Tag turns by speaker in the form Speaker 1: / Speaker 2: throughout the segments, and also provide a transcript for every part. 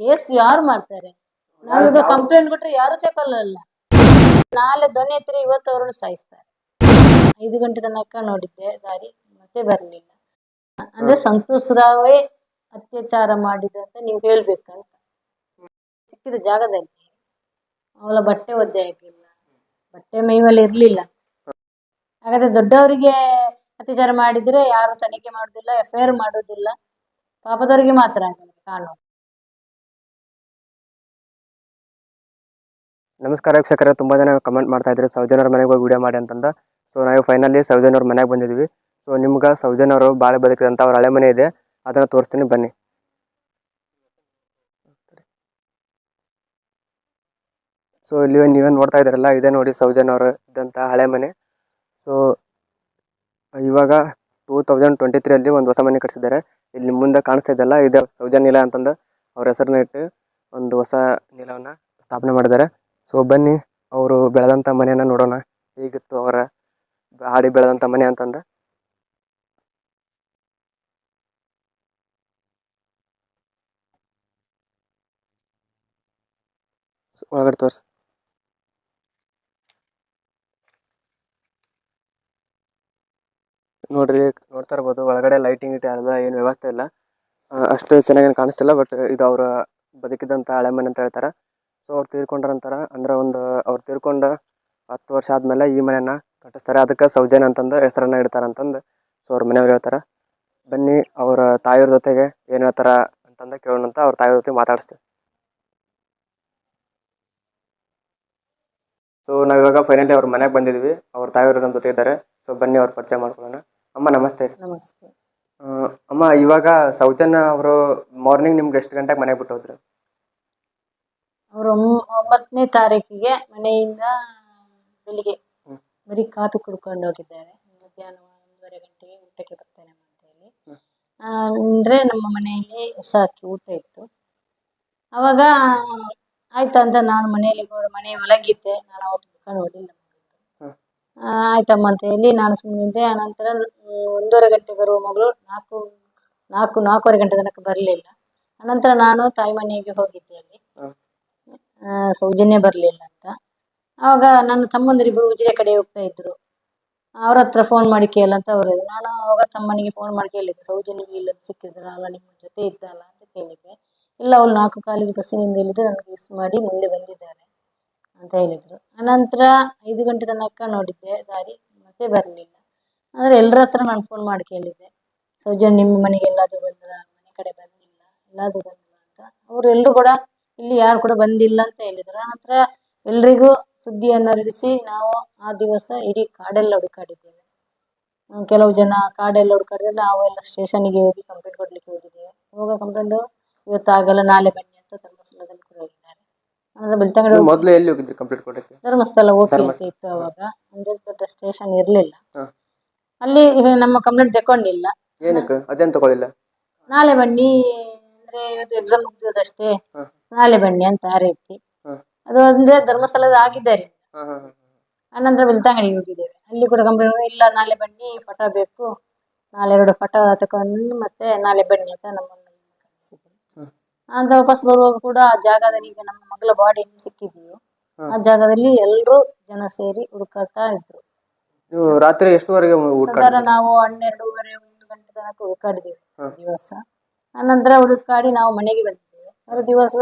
Speaker 1: Case ಯಾರು ಮಾಡ್ತಾರೆ? ನಮಗೆ ಕಂಪ್ಲೇಂಟ್ ಕೊಟ್ರೆ ಯಾರು ತಗೊಳ್ಳಲ್ಲ ನಾಳೆ ದೊನೆ ಎತ್ತರೆ ಇವತ್ತು ಅವರನ್ನು ಸಾಯಿಸ್ತಾರೆ. ಐದು ಗಂಟೆ ತನಕ ನೋಡಿದ್ದೆ ದಾರಿ, ಮತ್ತೆ ಬರಲಿಲ್ಲ. ಅಂದ್ರೆ ಸಂತೋಷ್ ರಾವೇ ಅತ್ಯಾಚಾರ ಮಾಡಿದ ಅಂತ ನೀವು ಹೇಳ್ಬೇಕಂತ. ಸಿಕ್ಕಿದ ಜಾಗದಲ್ಲಿ ಅವಳ ಬಟ್ಟೆ ಒದ್ದೆ ಆಗಿಲ್ಲ. ಬಟ್ಟೆ ಮೈಮೇಲೆ ಇರ್ಲಿಲ್ಲ. ಹಾಗಾದ್ರೆ ದೊಡ್ಡವರಿಗೆ ಅತ್ಯಾಚಾರ ಮಾಡಿದ್ರೆ ಯಾರು ತನಿಖೆ ಮಾಡುದಿಲ್ಲ, ಎಫ್ ಐ ಆರ್ ಮಾಡುದಿಲ್ಲ. ಪಾಪದವರಿಗೆ ಮಾತ್ರ ಕಾನೂನು
Speaker 2: ನಮಸ್ಕಾರ ವೀಕ್ಷಕರೇ, ತುಂಬ ಜನ ಕಮೆಂಟ್ ಮಾಡ್ತಾ ಇದ್ದಾರೆ ಸೌಜನ್ಯವ್ರ ಮನೆಗೆ ಹೋಗಿ ವೀಡಿಯೋ ಮಾಡಿ ಅಂತಂದ. ಸೊ ನಾವು ಫೈನಲಿ ಸೌಜನ್ಯವ್ರ ಮನೆಗೆ ಬಂದಿದ್ವಿ. ಸೊ ನಿಮ್ಗೆ ಸೌಜನ್ಯವರು ಭಾಳ ಬದುಕಿದಂಥ ಅವ್ರ ಹಳೆ ಮನೆ ಇದೆ. ಅದನ್ನು ತೋರಿಸ್ತೀನಿ ಬನ್ನಿ. ಸೊ ಇಲ್ಲಿ ನೀವೇನು ನೋಡ್ತಾ ಇದ್ದೀರಲ್ಲ, ಇದೇ ನೋಡಿ ಸೌಜನ್ಯವರು ಇದ್ದಂಥ ಹಳೆ ಮನೆ. ಸೊ ಇವಾಗ ಟೂ ತೌಸಂಡ್ ಟ್ವೆಂಟಿ ತ್ರೀಯಲ್ಲಿ ಒಂದು ಹೊಸ ಮನೆ ಕಟ್ಸಿದ್ದಾರೆ. ಇಲ್ಲಿ ಮುಂದೆ ಕಾಣಿಸ್ತಾ ಇದ್ದಲ್ಲ ಇದು ಸೌಜನ್ಯ ನಿಲ ಅಂತಂದು. ಅವ್ರ ಹೆಸರನ್ನ ಇಟ್ಟು ಒಂದು ಹೊಸ ನಿಲವನ್ನು ಸ್ಥಾಪನೆ ಮಾಡಿದ್ದಾರೆ. ಸೊ ಬನ್ನಿ, ಅವರು ಬೆಳೆದಂಥ ಮನೆಯನ್ನು ನೋಡೋಣ. ಹೇಗಿತ್ತು ಅವರ ಹಾಡಿ ಬೆಳೆದಂಥ ಮನೆ ಅಂತಂದು ಒಳಗಡೆ ತೋರಿಸಿ. ನೋಡ್ರಿ, ನೋಡ್ತಾ ಇರ್ಬೋದು, ಒಳಗಡೆ ಲೈಟಿಂಗ್ ಇಟ್ಟು ಅಲ್ಲ ಏನು ವ್ಯವಸ್ಥೆ ಇಲ್ಲ. ಅಷ್ಟು ಚೆನ್ನಾಗೇನು ಕಾಣಿಸ್ತಿಲ್ಲ ಬಟ್ ಇದು ಅವರ ಬದುಕಿದಂಥ ಹಳೆ ಮನೆ ಅಂತ ಹೇಳ್ತಾರೆ. ಸೊ ಅವ್ರು ತೀರ್ಕೊಂಡ್ರ ನಂತರ ಅಂದ್ರೆ ಒಂದು ಅವ್ರು ತೀರ್ಕೊಂಡು ಹತ್ತು ವರ್ಷ ಆದಮೇಲೆ ಈ ಮನೆಯನ್ನು ಕಟ್ಟಿಸ್ತಾರೆ. ಅದಕ್ಕೆ ಸೌಜನ್ ಅಂತಂದು ಹೆಸರನ್ನ ಇಡ್ತಾರೆ ಅಂತಂದು ಸೊ ಅವ್ರ ಮನೆಯವ್ರು ಹೇಳ್ತಾರೆ. ಬನ್ನಿ ಅವರ ತಾಯಿಯವ್ರ ಜೊತೆಗೆ ಏನು ಹೇಳ್ತಾರ ಅಂತಂದು ಕೇಳೋಣ ಅಂತ ಅವ್ರ ತಾಯಿಯವ್ರ ಜೊತೆ ಮಾತಾಡಿಸ್ತೀವಿ. ಸೊ ನಾವಿವಾಗ ಫೈನಲಿ ಅವ್ರ ಮನೆಗೆ ಬಂದಿದ್ವಿ. ಅವ್ರ ತಾಯಿಯವರು ನಮ್ಮ ಜೊತೆ ಇದ್ದಾರೆ. ಸೊ ಬನ್ನಿ ಅವ್ರ ಪರಿಚಯ ಮಾಡ್ಕೊಳ್ಳೋಣ. ಅಮ್ಮ ನಮಸ್ತೆ
Speaker 1: ನಮಸ್ತೆ.
Speaker 2: ಅಮ್ಮ ಇವಾಗ ಸೌಜನ್ಯ ಅವರು ಮಾರ್ನಿಂಗ್ ನಿಮ್ಗೆ ಎಷ್ಟು ಗಂಟೆಗೆ ಮನೆಗೆ ಬಿಟ್ಟು ಹೋದ್ರು?
Speaker 1: ಅವರು ಒಂಬತ್ತನೇ ತಾರೀಕಿಗೆ ಮನೆಯಿಂದ ಬೆಳಿಗ್ಗೆ. ಬರೀ ಕಾಫಿ ಕುಡ್ಕೊಂಡು ಹೋಗಿದ್ದಾರೆ. ಮಧ್ಯಾಹ್ನ ಒಂದೂವರೆ ಗಂಟೆಗೆ ಊಟಕ್ಕೆ ಬರ್ತೇನೆ ಅಂತ ಹೇಳಿ. ಅಂದ್ರೆ ನಮ್ಮ ಮನೆಯಲ್ಲಿ ಹೊಸ ಅಕ್ಕಿ ಊಟ ಇತ್ತು. ಅವಾಗ ಆಯ್ತಾ ಅಂತ ನಾನು ಮನೆಯಲ್ಲಿ ಮನೆ ಒಳಗಿದ್ದೆ. ನಾನು ಅವತ್ತು ಮುಖ ಹೋಗಿಲ್ಲ. ಆಯ್ತಮ್ಮ ಅಂತ ಹೇಳಿ ನಾನು ಸುಮ್ಮನಿದ್ದೆ ಆನಂತರ ಒಂದೂವರೆ ಗಂಟೆ ಬರುವ ಮಗಳು ನಾಲ್ಕು ನಾಲ್ಕು ನಾಲ್ಕೂವರೆ ಗಂಟೆ ತನಕ ಬರಲಿಲ್ಲ. ಅನಂತರ ನಾನು ತಾಯಿ ಮನೆಗೆ ಹೋಗಿದ್ದೆ ಅಲ್ಲಿ. ಸೌಜನ್ಯ ಬರಲಿಲ್ಲ ಅಂತ. ಆವಾಗ ನನ್ನ ತಮ್ಮಂದಿರಿಬ್ಬರು ಉಜಿರೆ ಕಡೆ ಹೋಗ್ತಾ ಇದ್ರು. ಅವ್ರ ಹತ್ರ ಫೋನ್ ಮಾಡಿ ಕೇಳ ಅಂತ ಅವರು ನಾನು ಅವಾಗ ತಮ್ಮನಿಗೆ ಫೋನ್ ಮಾಡಿ ಕೇಳಿದ್ದೆ. ಸೌಜನ್ಯಗೆ ಇಲ್ಲ, ಸಿಕ್ಕಿದ್ರಲ್ಲ ನಿಮ್ಮ ಜೊತೆ ಇದ್ದಲ್ಲ ಅಂತ ಕೇಳಿದ್ದೆ. ಇಲ್ಲ, ಅವಳು ನಾಲ್ಕು ಕಾಲಿಗೆ ಬಸ್ಸಿನಿಂದ ಇಳಿದು ನನಗೆ ಮಿಸ್ ಮಾಡಿ ಮುಂದೆ ಬಂದಿದ್ದಾರೆ ಅಂತ ಹೇಳಿದರು. ಅನಂತರ ಐದು ಗಂಟೆ ತನಕ ನೋಡಿದ್ದೆ, ದಾರಿ ಮತ್ತೆ ಬರಲಿಲ್ಲ. ಅಂದರೆ ಎಲ್ಲರ ಹತ್ರ ನಾನು ಫೋನ್ ಮಾಡಿ ಕೇಳಿದ್ದೆ. ಸೌಜನ್ಯ, ನಿಮ್ಮ ಮನೆಗೆ ಎಲ್ಲಾದರೂ ಬಂದ್ರ? ಮನೆ ಕಡೆ ಬಂದಿಲ್ಲ, ಎಲ್ಲಾದರೂ ಬಂದಿಲ್ಲ ಅಂತ. ಅವರೆಲ್ಲರೂ ಕೂಡ ಇಲ್ಲಿ ಯಾರು ಕೂಡ ಬಂದಿಲ್ಲ ಅಂತ ಹೇಳಿದ್ರು. ಆನಂತರ ಎಲ್ರಿಗೂ ಸುದ್ದಿಯನ್ನು ಹರಡಿಸಿ ನಾವು ಆ ದಿವಸ ಇಡೀ ಕಾಡೆಲ್ಲ ಹುಡುಕಾಡಿದ್ದೇವೆ. ಕೆಲವು ಜನ ಕಾಡೆಲ್ಲ ಹುಡುಕಾಡಿದ್ರೆ ನಾವೆಲ್ಲ ಸ್ಟೇಷನ್ಗೆ ಹೋಗಿ ಕಂಪ್ಲೇಂಟ್ ಕೊಡ್ಲಿಕ್ಕೆ ಹೋಗಿದ್ದೇವೆ. ಹೋಗ ಕಂಪ್ಲೇಂಟ್ ಇವತ್ತಾಗಲ್ಲ ನಾಳೆ ಬನ್ನಿ ಅಂತ ಧರ್ಮಸ್ಥಳದಲ್ಲಿ ಕೂಡ ಹೋಗಿದ್ದಾರೆ ಅಂದ್ರೆ ಬೆಳ್ತಂಗಡಿ
Speaker 2: ಮೊದಲು ಎಲ್ಲಿ ಹೋಗಿದ್ರಿ ಕಂಪ್ಲೀಟ್ ಕೊಡಕ್ಕೆ?
Speaker 1: ಧರ್ಮಸ್ಥಳ ಓಕೆ ಅಂತ. ಇತ್ತು ಅವಾಗ. ಅಂದ್ರೆ ದೊಡ್ಡ ಸ್ಟೇಷನ್ ಇರಲಿಲ್ಲ. ಅಲ್ಲಿ ನಮ್ಮ ಕಂಪ್ಲೇಂಟ್ ತಕೊಂಡಿಲ್ಲ
Speaker 2: ಏನಕ್ಕೆ? ಅದೇನು ತಗೊಳ್ಳಿಲ್ಲ?
Speaker 1: ನಾಳೆ ಬನ್ನಿ ಅಂದ್ರೆ ಇವತ್ತು ಎಕ್ಸಾಮ್ ಮುಗ್ದದಷ್ಟೇ
Speaker 2: ಹ.
Speaker 1: ನಾಳೆ ಬನ್ನಿ ಅಂತ ಆ ರೀತಿ. ಅದು ಅಂದ್ರೆ ಧರ್ಮಸ್ಥಳದ ಆಗಿದ್ದಾರೆ. ಆನಂತರ ಬೆಳ್ತಂಗಡಿಗೆ ಹೋಗಿದ್ದೇವೆ. ಅಲ್ಲಿ ಕೂಡ ಕಂಪ್ಲೇಂಟ್ ಇಲ್ಲ ನಾಳೆ ಬನ್ನಿ ಫಟ ಬೇಕು. ನಾಳೆ ಎರಡು ಫಟ ತಕೊಂಡು ಮತ್ತೆ ನಾಳೆ ಬನ್ನಿ ಅಂತ ನಮ್ಮನ್ನು ಕಳಿಸಿದ್ರು. ಅಂತ ವಾಪಸ್ ಬರುವಾಗ ಕೂಡ ಆ ಜಾಗದಲ್ಲಿ ಈಗ ನಮ್ಮ ಮಗಳ ಬಾಡಿ ಸಿಕ್ಕಿದೆಯೋ. ಆ ಜಾಗದಲ್ಲಿ ಎಲ್ಲರೂ ಜನ ಸೇರಿ ಹುಡುಕಾಡ್ತಾ ಇದ್ರು.
Speaker 2: ನೀವು ರಾತ್ರಿ ಎಷ್ಟುವರೆಗೆ
Speaker 1: ಸಾಧಾರಣ ನಾವು ಹನ್ನೆರಡೂವರೆ ಒಂದು ಗಂಟೆ ತನಕ ಹುಡುಕಾಡಿದ್ದೇವೆ. ದಿವಸ. ಆನಂತರ ಹುಡುಕಾಡಿ ನಾವು ಮನೆಗೆ ಬಂದಿದ್ದೇವೆ ಮರು ದಿವಸ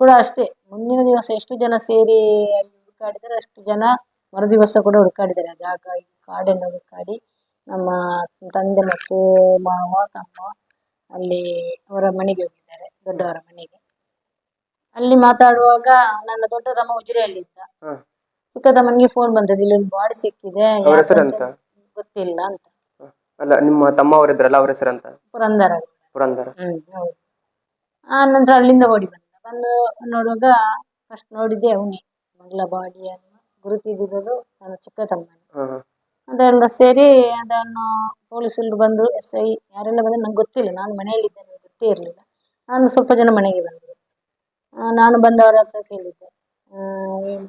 Speaker 1: ಕೂಡ ಅಷ್ಟೇ. ಮುಂದಿನ ದಿವಸ ಎಷ್ಟು ಜನ ಸೇರಿ ಅಲ್ಲಿ ಹುಡುಕಾಡಿದರೆ ಅಷ್ಟು ಜನ ಮರು ದಿವಸ ಕೂಡ ಹುಡುಕಾಡಿದ್ದಾರೆ ಆ ಜಾಗ ಕಾಡೆಲ್ಲ ಹುಡುಕಾಡಿ ನಮ್ಮ ತಂದೆ ಮತ್ತು ಮಾವ ತಮ್ಮ ಅಲ್ಲಿ ಅವರ ಮನೆಗೆ ಹೋಗಿದ್ದಾರೆ ದೊಡ್ಡವರ ಮನೆಗೆ. ಅಲ್ಲಿ ಮಾತಾಡುವಾಗ ನನ್ನ ದೊಡ್ಡ ತಮ್ಮ ಉಜಿರೆಯಲ್ಲಿದ್ದ. ಚಿಕ್ಕ ತಮ್ಮನಿಗೆ ಫೋನ್ ಬಂದದ್ದು ಇಲ್ಲಿ ಒಂದು ಬಾಡಿ ಸಿಕ್ಕಿದೆ ಯಾಕಂತ ಗೊತ್ತಿಲ್ಲ ಅಂತ.
Speaker 2: ಅಲ್ಲ ನಿಮ್ಮ ತಮ್ಮ ಅವರಿದ್ರಲ್ಲ ಅವ್ರ ಹೆಸರಂತ
Speaker 1: ಪುರಂದರ.
Speaker 2: ಪುರಂದರ.
Speaker 1: ಆ ನಂತರ ಅಲ್ಲಿಂದ ಓಡಿ ಬಂದ. ಬಂದು ನೋಡುವಾಗ ಫಸ್ಟ್ ನೋಡಿದ್ದೆ ಅವನೇ ಮಗಳ ಬಾಡಿಯನ್ನು ಗುರುತಿದ್ದಿರೋದು ನನ್ನ ಚಿಕ್ಕ
Speaker 2: ತಮ್ಮ
Speaker 1: ಅದೆಲ್ಲ ಸೇರಿ ಅದನ್ನು ಪೊಲೀಸರು ಬಂದರು ಎಸ್ ಐ ಯಾರೆಲ್ಲ ಬಂದ್ರೆ ನಂಗೆ ಗೊತ್ತಿಲ್ಲ. ನಾನು ಮನೆಯಲ್ಲಿದ್ದೆ ನನಗೆ ಗೊತ್ತೇ ಇರಲಿಲ್ಲ. ನಾನು ಸ್ವಲ್ಪ ಜನ ಮನೆಗೆ ಬಂದರು ನಾನು ಬಂದವರ ಹತ್ರ ಕೇಳಿದ್ದೆ. ಆ, ಏನು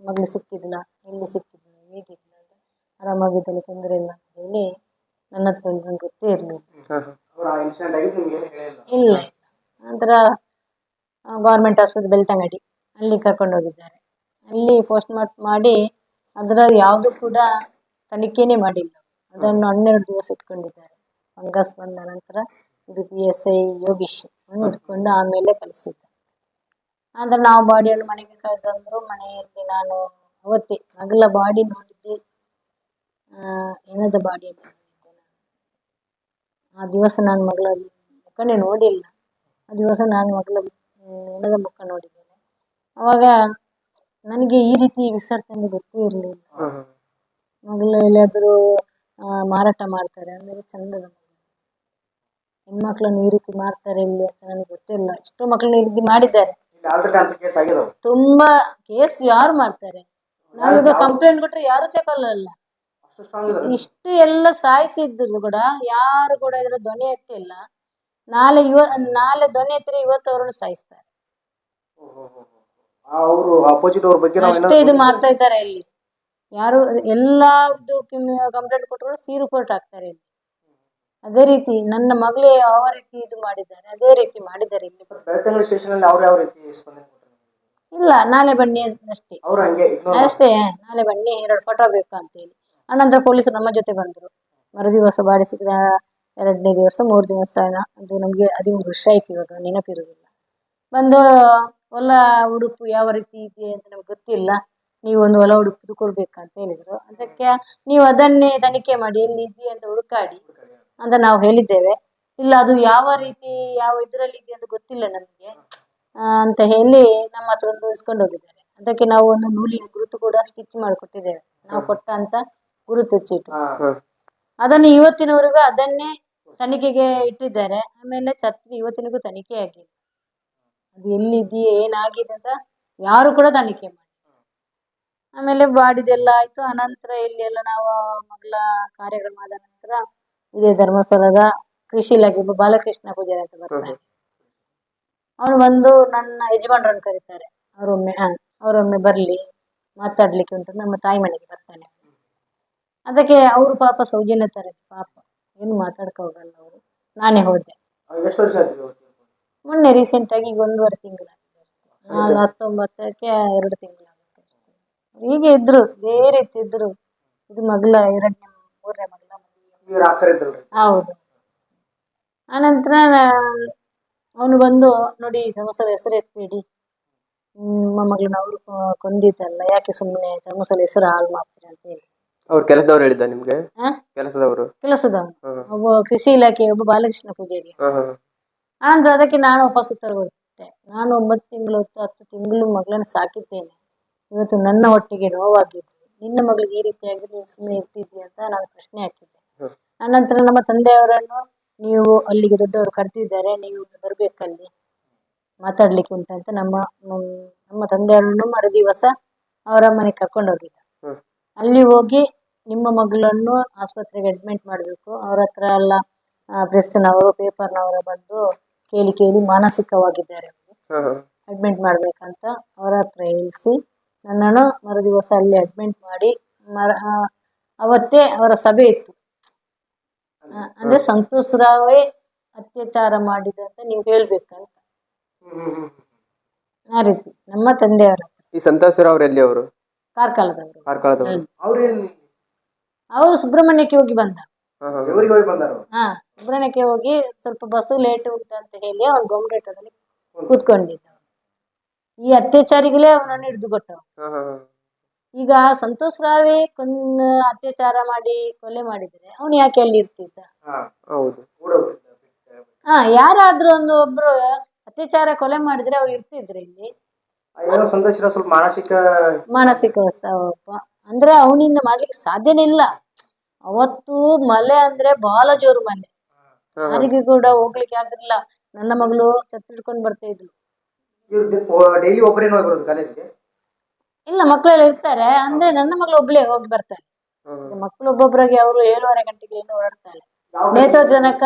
Speaker 1: ಮಗಳು ಸಿಕ್ಕಿದ್ಲ? ಎಲ್ಲಿ ಸಿಕ್ಕಿದ್ಲು? ಹೇಗಿದ್ಲು ಅಂತ? ಆರಾಮಾಗಿದ್ದಲ್ಲ ತೊಂದರೆ ಇಲ್ಲ ಅಂತ ಹೇಳಿ ನನ್ನ ಹತ್ರ ನಂಗೆ ಗೊತ್ತೇ ಇರಲಿಲ್ಲ. ಇಲ್ಲ ನಂತರ ಗೌರ್ಮೆಂಟ್ ಆಸ್ಪತ್ರೆ ಬೆಳ್ತಂಗಡಿ, ಅಲ್ಲಿ ಕರ್ಕೊಂಡು ಹೋಗಿದ್ದಾರೆ. ಅಲ್ಲಿ ಪೋಸ್ಟ್ ಮಾರ್ಟ್ ಮಾಡಿ ಅದರ ಯಾವುದು ಕೂಡ ತನಿಖೆನೇ ಮಾಡಿಲ್ಲ. ಅದನ್ನು ಹನ್ನೆರಡು ದಿವಸ ಇಟ್ಕೊಂಡಿದ್ದಾರೆ. ಫಂಗಸ್ ಬಂದ ನಂತರ ಇದು ಪಿ ಎಸ್ ಐ ಯೋಗೀಶ್ ಇಟ್ಕೊಂಡು ಆಮೇಲೆ ಕಳಿಸಿದ್ದ. ಆದ್ರೆ ನಾವು ಬಾಡಿಯನ್ನು ಮನೆಗೆ ಕಳಿಸಂದ್ರು ಮನೆಯಲ್ಲಿ ನಾನು ಅವತ್ತೇ ಮಗಳ ಬಾಡಿ ನೋಡಿದ್ದೆ. ಏನದ ಬಾಡಿ ಆ ದಿವಸ ನಾನು ಮಗಳ ಮುಖನೇ ನೋಡಿಲ್ಲ. ಆ ದಿವಸ ನಾನು ಮಗಳ ನೆನದ ಮುಖ ನೋಡಿದ್ದೇನೆ. ಅವಾಗ ನನಗೆ ಈ ರೀತಿ ವಿಸರ್ಜನೆ ಗೊತ್ತೇ ಇರಲಿಲ್ಲ. ಮಗಳು ಎಲ್ಲಾದರೂ ಮಾರಾಟ ಮಾಡ್ತಾರೆ. ಅಂದರೆ ಚಂದದ ಹೆಣ್ಮಕ್ಳನ್ನ ಈ ರೀತಿ ಮಾಡ್ತಾರೆ ಇಲ್ಲಿ ಅಂತ ನನಗೆ ಗೊತ್ತಿಲ್ಲ. ಎಷ್ಟೋ ಮಕ್ಕಳನ್ನ ಈ ರೀತಿ ಮಾಡಿದ್ದಾರೆ. ತುಂಬಾ ಕೇಸ್ ಯಾರು ಮಾಡ್ತಾರೆ? ನಾವೀಗ ಕಂಪ್ಲೇಂಟ್ ಕೊಟ್ರೆ ಯಾರು ತಗೊಳ್ಳಲ್ಲ ಇಷ್ಟು ಎಲ್ಲ ಸಾಯಿಸಿದ್ರು ಕೂಡ ಯಾರು ಕೂಡ ಇದ್ರ ಧ್ವನಿ ಎತ್ತಿಲ್ಲ ನಾಳೆ ಇವ ನಾಳೆ ಧ್ವನಿ ಎತ್ತಿದ್ರೆ ಇವತ್ತು ಅವರನ್ನು ಸಾಯಿಸ್ತಾರೆ.
Speaker 3: ಅವರು ಅಪೋಸಿಟ್ ಅವ್ರ ಬಗ್ಗೆ ನಾವು
Speaker 1: ಅಷ್ಟೇ ಇದು ಮಾಡ್ತಾ ಇದ್ದಾರೆ ಇಲ್ಲಿ. ಯಾರು ಎಲ್ಲದ್ದು ಕಂಪ್ಲೇಂಟ್ ಕೊಟ್ಟರು ಸಿ ರಿಪೋರ್ಟ್ ಹಾಕ್ತಾರೆ ಇಲ್ಲಿ. ಅದೇ ರೀತಿ ನನ್ನ ಮಗಳು ಯಾವ ರೀತಿ ಇದು ಮಾಡಿದ್ದಾರೆ ಅದೇ ರೀತಿ ಮಾಡಿದ್ದಾರೆ ಇಲ್ಲಿ.
Speaker 3: ಬೆಳ್ತಂಗಡಿ ಸ್ಟೇಷನ್ ಅಲ್ಲಿ ಅವ್ರು ಯಾವ ರೀತಿ ಸ್ಪಂದನೆ ಕೊಟ್ಟರು
Speaker 1: ಇಲ್ಲ ನಾಳೆ ಬನ್ನಿ ಅಷ್ಟೇ.
Speaker 3: ಅವ್ರು ಹಂಗೆ ಇಗ್ನೋರ್
Speaker 1: ಅಷ್ಟೇ ನಾಳೆ ಬನ್ನಿ ಎರಡು ಫೋಟೋ ಬೇಕು ಅಂತೇಳಿ ಆನಂತರ ಪೊಲೀಸರು ನಮ್ಮ ಜೊತೆ ಬಂದರು. ಮರುದಿವಸ ಬಾಡಿ ಸಿಕ್ಕಿದ ಎರಡನೇ ದಿವಸ, ಮೂರು ದಿವಸ ಅದು ನಮಗೆ ಹದಿಮೂರು ವರ್ಷ ಆಯ್ತು ಇವಾಗ ನೆನಪಿರುವುದಿಲ್ಲ ಬಂದು ಹೊಲ ಉಡುಪು ಯಾವ ರೀತಿ ಇದೆ ಅಂತ ನಮ್ಗೆ ಗೊತ್ತಿಲ್ಲ. ನೀವು ಒಂದು ಹೊಲ ಉಡುಪು ಕೊಡ್ಬೇಕಂತ ಹೇಳಿದರು. ಅದಕ್ಕೆ ನೀವು ಅದನ್ನೇ ತನಿಖೆ ಮಾಡಿ, ಎಲ್ಲಿ ಇದೆಯಾ ಅಂತ ಹುಡುಕಾಡಿ ಅಂತ ನಾವು ಹೇಳಿದ್ದೇವೆ. ಇಲ್ಲ, ಅದು ಯಾವ ರೀತಿ, ಯಾವ ಇದರಲ್ಲಿ ಇದೆ ಅಂತ ಗೊತ್ತಿಲ್ಲ ನಮಗೆ. ಅಂತ ಹೇಳಿ ನಮ್ಮ ಹತ್ರ ಒಂದು ಇಸ್ಕೊಂಡು ಹೋಗಿದ್ದಾರೆ. ಅದಕ್ಕೆ ನಾವು ಒಂದು ನೂಲಿನ ಗುರುತು ಕೂಡ ಸ್ಟಿಚ್ ಮಾಡಿಕೊಟ್ಟಿದ್ದೇವೆ. ನಾವು ಕೊಟ್ಟ ಅಂತ ಗುರುತು ಚೀಟು ಅದನ್ನು ಇವತ್ತಿನವರೆಗೂ ಅದನ್ನೇ ತನಿಖೆಗೆ ಇಟ್ಟಿದ್ದಾರೆ. ಆಮೇಲೆ ಛತ್ರಿ ಇವತ್ತಿನಿಗೂ ತನಿಖೆ ಆಗಿದೆ ಅದು ಎಲ್ಲಿದೆಯೇ ಏನಾಗಿದೆ ಅಂತ ಯಾರು ಕೂಡ ತನಿಖೆ ಮಾಡಿ ಆಮೇಲೆ ಬಾಡಿದೆಲ್ಲ ಆಯ್ತು. ಅನಂತರ ಇಲ್ಲಿ ಎಲ್ಲ ನಾವು ಮಗಳ ಕಾರ್ಯಕ್ರಮ ಆದ ನಂತರ ಇದೇ ಧರ್ಮಸ್ಥಳದ ಕೃಷಿ ಇಲಾಖೆ ಒಬ್ಬ ಬಾಲಕೃಷ್ಣ ಪೂಜಾರಿ ಅಂತ ಬರ್ತಾರೆ. ಅವನು ಬಂದು ನನ್ನ ಯಜಮಾನ್ರನ್ನು ಕರೀತಾರೆ. ಅವರೊಮ್ಮೆ ಹಾಂ ಅವರೊಮ್ಮೆ ಬರಲಿ ಮಾತಾಡ್ಲಿಕ್ಕೆ ಉಂಟು. ನಮ್ಮ ತಾಯಿ ಮನೆಗೆ ಬರ್ತಾನೆ. ಅದಕ್ಕೆ ಅವರು ಪಾಪ ಸೌಜನ್ಯ ತರ. ಪಾಪ ಏನು ಮಾತಾಡ್ಕ ಹೋಗಲ್ಲ ಅವರು. ನಾನೇ ಹೋದೆ.
Speaker 3: ಎಷ್ಟು ವರ್ಷ ಆಯ್ತು
Speaker 1: ಮೊನ್ನೆ ರೀಸೆಂಟ್ ಆಗಿ ಈಗ ಒಂದೂವರೆ ತಿಂಗಳು ನಾನು ಹತ್ತೊಂಬತ್ತಕ್ಕೆ ಎರಡು ತಿಂಗಳಾಗುತ್ತೆ ಅಷ್ಟೇ. ಹೀಗೆ ಇದ್ರು ಬೇರೆ ರೀತಿ ಇದ್ರು. ಇದು ಮಗಳ ಎರಡನೇ ಮೂರನೇ ಮಗಳ ಹೌದು. ಆನಂತರ ಅವನು ಬಂದು ನೋಡಿ ಧರ್ಮಸ್ಥಳ ಹೆಸರು ಎತ್ಬೇಡಿ. ನಿಮ್ಮ ಮಗಳನ್ನ ಅವರು ಕೊಂದಿದ್ದಲ್ಲ ಯಾಕೆ ಸುಮ್ಮನೆ ಧರ್ಮಸ್ಥಳ ಹೆಸರು ಹಾಳು ಮಾಡ್ತೀರಿ ಅಂತ ಹೇಳಿ.
Speaker 2: ಅವ್ರ ಕೆಲಸದವ್ರು ಹೇಳಿದ್ದ ನಿಮ್ಗೆ?
Speaker 1: ಹಾ?
Speaker 2: ಕೆಲಸದವರು?
Speaker 1: ಕೆಲಸದವನು
Speaker 2: ಹಾ.
Speaker 1: ಒಬ್ಬ ಕೃಷಿ ಇಲಾಖೆ ಒಬ್ಬ ಬಾಲಕೃಷ್ಣ ಪೂಜಾರಿ.
Speaker 2: ಹಾ ಹಾ.
Speaker 1: ಆನಂತರ ಅದಕ್ಕೆ ನಾನು ವಾಪಸ್ ಉತ್ತರ ಕೊಟ್ಟೆ. ನಾನು ಒಂಬತ್ತು ತಿಂಗಳು ಹೊತ್ತು ಹತ್ತು ತಿಂಗಳು ಮಗಳನ್ನು ಸಾಕಿದ್ದೇನೆ. ಇವತ್ತು ನನ್ನ ಹೊಟ್ಟೆಗೆ ನೋವಾಗಿದ್ದು. ನಿನ್ನ ಮಗಳಿಗೆ ಈ ರೀತಿಯಾಗಿ ನೀವು ಸುಮ್ಮನೆ ಇರ್ತಿದ್ದಿ ಅಂತ ನಾನು ಪ್ರಶ್ನೆ ಹಾಕಿದ್ದೆ.
Speaker 2: ಹ್ಮ್.
Speaker 1: ಆನಂತರ ನಮ್ಮ ತಂದೆಯವರನ್ನು ನೀವು ಅಲ್ಲಿಗೆ ದೊಡ್ಡವರು ಕರೆದಿದ್ದಾರೆ ನೀವು ಬರಬೇಕಲ್ಲಿ. ಮಾತಾಡ್ಲಿಕ್ಕೆ ಉಂಟಂತ ನಮ್ಮ ನಮ್ಮ- ನಮ್ಮ ತಂದೆಯವರನ್ನು ಮರುದಿವಸ ಅವರ ಮನೆಗೆ ಕರ್ಕೊಂಡು ಹೋಗಿದ್ದ.
Speaker 2: ಹ್ಮ್.
Speaker 1: ಅಲ್ಲಿ ಹೋಗಿ ನಿಮ್ಮ ಮಗಳನ್ನು ಆಸ್ಪತ್ರೆಗೆ ಅಡ್ಮಿಟ್ ಮಾಡಬೇಕು. ಅವ್ರ ಹತ್ರ ಎಲ್ಲ ಪ್ರೆಸ್ನವರು ಪೇಪರ್ನವರು ಬಂದು ಕೇಳಿ ಕೇಳಿ ಮಾನಸಿಕವಾಗಿದ್ದಾರೆ. ಅಡ್ಮಿಟ್ ಮಾಡಬೇಕಂತ ಅವರ ಹತ್ರ ಇಳಿಸಿ ನನ್ನನ್ನು ಮರುದಿವಸ ಅಲ್ಲಿ ಅಡ್ಮಿಟ್ ಮಾಡಿ ಮರ ಅವತ್ತೇ ಅವರ ಸಭೆ ಇತ್ತು. ಅಂದ್ರೆ ಸಂತೋಷ್ ರಾವೇ ಅತ್ಯಾಚಾರ ಮಾಡಿದ ಅಂತ ನೀವು ಹೇಳ್ಬೇಕಂತ. ಆ ರೀತಿ ನಮ್ಮ ತಂದೆಯವರ
Speaker 2: ಈ ಸಂತೋಷ್ ರಾವ್ ಎಲ್ಲಿ ಅವರು
Speaker 1: ಕಾರ್ಕಳದವರು.
Speaker 2: ಕಾರ್ಕಳದವರು.
Speaker 3: ಅವ್ರೇನ್
Speaker 1: ಅವರು ಸುಬ್ರಹ್ಮಣ್ಯಕ್ಕೆ ಹೋಗಿ ಬಂದ.
Speaker 2: ಹಾ
Speaker 1: ಸುಬ್ರಹ್ಮಣ್ಯಕ್ಕೆ ಹೋಗಿ ಸ್ವಲ್ಪ ಬಸ್ಸು ಲೇಟ್ ಉಂಟು ಅಂತ ಹೇಳಿ ಅವ್ನು ಗೊಂಬೆಟದಲ್ಲಿ ಕೂತ್ಕೊಂಡಿದ್ದ. ಈ ಅತ್ಯಾಚಾರಿಗಳೇ ಅವನನ್ನು ಹಿಡಿದು ಕೊಟ್ಟವು ಈಗ ಸಂತೋಷ್ ರಾವೆ ಕೊನ್ ಅತ್ಯಾಚಾರ ಮಾಡಿ ಕೊಲೆ ಮಾಡಿದ್ರೆ ಅವನು ಯಾಕೆ ಅಲ್ಲಿ ಇರ್ತಿದ್ದ?
Speaker 3: ಹಾ
Speaker 1: ಯಾರಾದ್ರೂ ಒಂದು ಒಬ್ರು ಅತ್ಯಾಚಾರ ಕೊಲೆ ಮಾಡಿದ್ರೆ ಅವ್ರು ಇರ್ತಿದ್ರು ಇಲ್ಲಿ.
Speaker 3: ಮಾನಸಿಕ
Speaker 1: ಮಾನಸಿಕ ಅಂದ್ರೆ ಅವನಿಂದ ಮಾಡ್ಲಿಕ್ಕೆ ಸಾಧ್ಯನೇ ಇಲ್ಲ. ಅವತ್ತು ಮಳೆ ಅಂದ್ರೆ ಬಹಳ ಜೋರು ಮಳೆ ಯಾರಿಗೂ ಕೂಡ ಹೋಗ್ಲಿಕ್ಕೆ ಆಗ್ತಿರ್ಲಿಲ್ಲ ನನ್ನ ಮಗಳು ಛತ್ತಿಡ್ಕೊಂಡು ಬರ್ತಾ ಇದ್ಲು.
Speaker 3: ಇವ್ರು ಡೈಲಿ ಒಬ್ಬರೇನು ಹೋಗಿ ಬರೋದು ಕಾಲೇಜ್ಗೆ
Speaker 1: ಇಲ್ಲ ಮಕ್ಕಳೆಲ್ಲ ಇರ್ತಾರೆ. ಅಂದ್ರೆ ನನ್ನ ಮಗಳು ಒಬ್ಳೆ ಹೋಗಿ ಬರ್ತಾರೆ. ಮಕ್ಕಳು ಒಬ್ಬೊಬ್ಬರಿಗೆ ಅವರು ಏಳುವರೆ ಗಂಟೆಗಳಿಂದ ಹೊರಡ್ತಾರೆ
Speaker 3: ನೇತಾ
Speaker 1: ನೇತ್ರ ಜನಕ